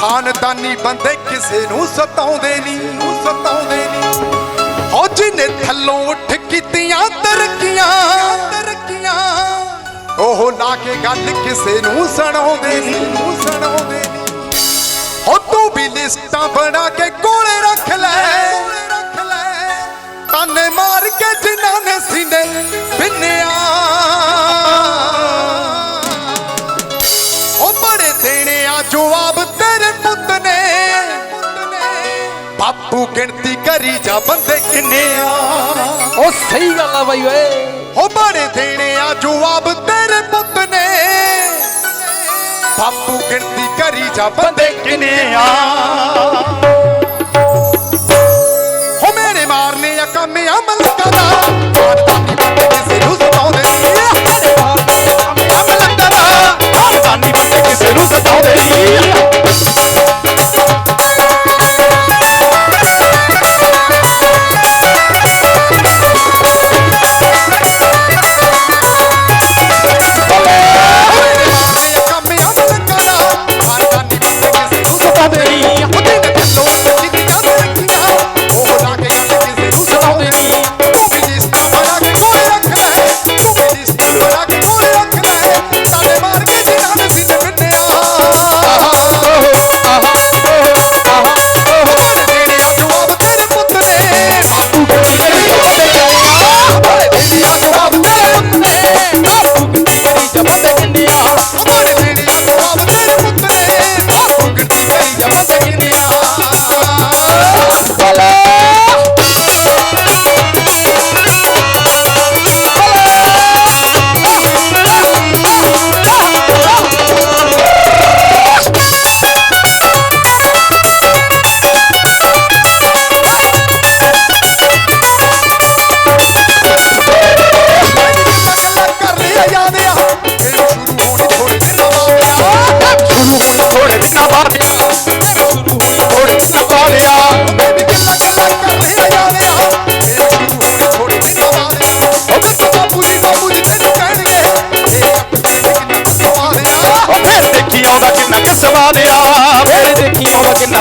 ਖਾਨਦਾਨੀ ਬੰਦੇ ਕਿਸੇ ਨੂੰ ਸਤਾਉਂਦੇ ਨਹੀਂ ਉਹ ਸਤਾਉਂਦੇ ਨਹੀਂ ਫੌਜੀ ਨੇ ਥੱਲੋਂ ਉੱਠ ਕੀਤੀਆਂ ਤਰਕੀਆਂ ਤਰਕੀਆਂ। ਉਹ ਨਾ ਕੇ ਗੱਲ ਕਿਸੇ ਨੂੰ ਸੁਣਾਉਂਦੇ ਨਹੀਂ ਸੁਣਾਉਂਦੇ ਨਹੀਂ ਹੋ ਤੂੰ ਵੀ ਲਿਸਟਾਂ ਬਣਾ ਕੇ ਕੋਲੇ ਰੱਖ ਲੈ। ਗਿਣਤੀ ਕਰੀ ਜਾ ਬੰਦੇ ਕਿੰਨੇ ਆ? ਉਹ ਸਹੀ ਗੱਲ ਆ ਬਾਈ ਓਏ। ਉਹ ਬੜੇ ਦੇਣੇ ਆ ਜਵਾਬ ਤੇਰੇ ਪੁੱਤ ਨੇ। ਬਾਪੂ ਗਿਣਤੀ ਕਰੀ ਜਾ ਬੰਦੇ ਕਿੰਨੇ ਆ?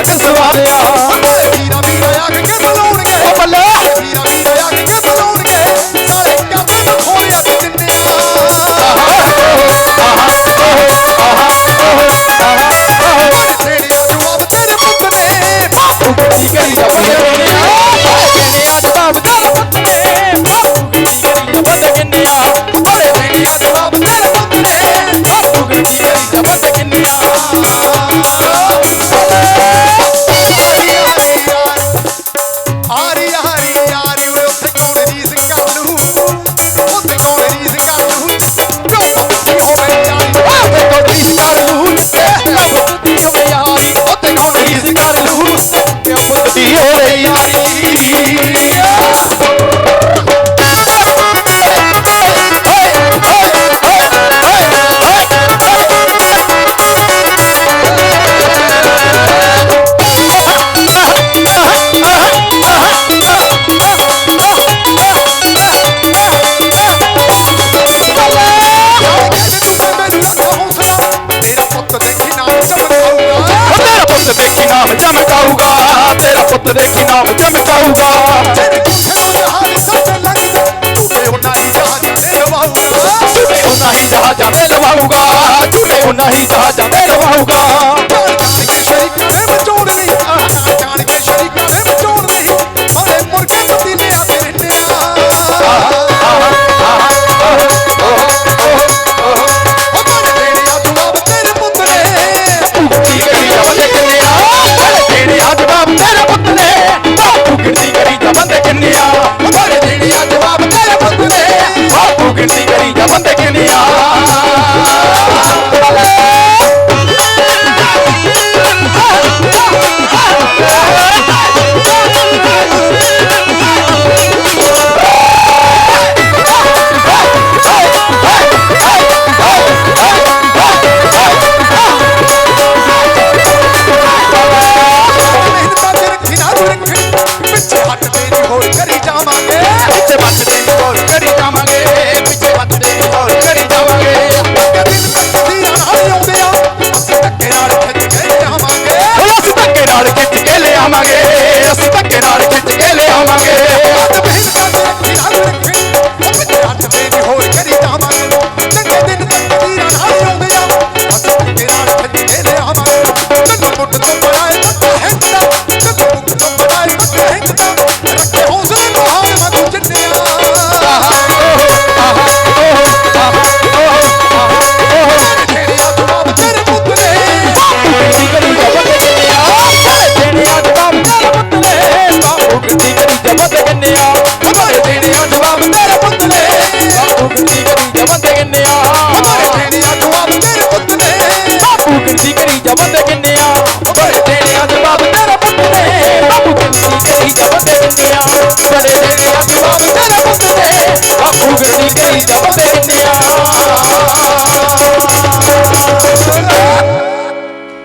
跟着我。ਪੁੱਤ ਦੇਖੀ ਨਾਮ ਚਮਕਾਊਗਾ ਤੇਰਾ ਪੁੱਤ ਦੇਖੀ ਨਾਮ ਚਮਕਾਊਗਾ ਜਹਾਜ਼ਾਂ ਤੇ ਲਵਾਊਗਾ, ਝੂਲੇ ਉਹ ਨਹੀਂ ਜਹਾਜ਼ਾਂ ਤੇ ਲਵਾਊਗਾ। ਕਰੀ ਜਾਵਾਂਗੇ। ਪਿੱਛੇ ਵੱਟਦੇ ਨੀ ਤੋੜ ਕਰੀ ਜਾਵਾਂਗੇ। ਪਿੱਛੇ ਵੱਟਦੇ ਨੀ ਤੋੜ ਕਰੀ ਜਾਵਾਂਗੇ। ਤੀਰਾਂ ਨਾਲ ਆਉਂਦੇ ਆ ਅਸੀਂ ਧੱਕੇ ਨਾਲ ਖਿੱਚ ਕੇ ਲਿਆਵਾਂਗੇ ਅਸੀਂ ਧੱਕੇ ਨਾਲ ਖਿੱਚ ਕੇ ਲਿਆਵਾਂਗੇ ਅਸੀਂ ਧੱਕੇ ਨਾਲ ਖਿੱਚ ਕੇ ਲਿਆਵਾਂਗੇ ਮੇਰਾ ਬੜੇ ਦੇ ਅੱਖ ਬਾਬ ਤੇਰਾ ਪੁੱਤ ਦੇ ਆਖੂ ਵਿੱਚ ਗਈ ਜਬ ਬੇਟੀ